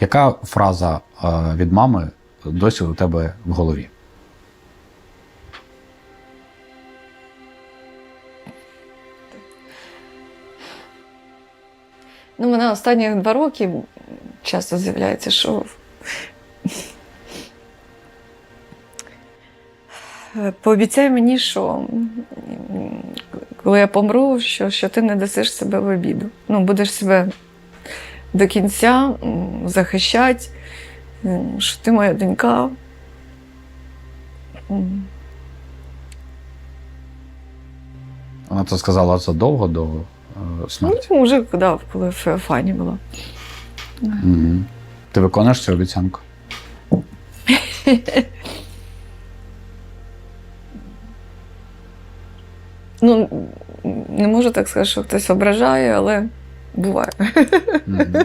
Яка фраза е, від мами досі у тебе в голові? Ну, мене останні два роки часто з'являється, що пообіцяй мені, що коли я помру, що, що ти не дасиш себе в обіду. Ну, будеш себе до кінця захищати, що ти моя донька. Вона це сказала задовго до е, смерті. Ну, вже да, коли в Феофані була. Угу. Ти виконуєш цю обіцянку? Ну, не можу так сказати, що хтось ображає, але буває. Угу.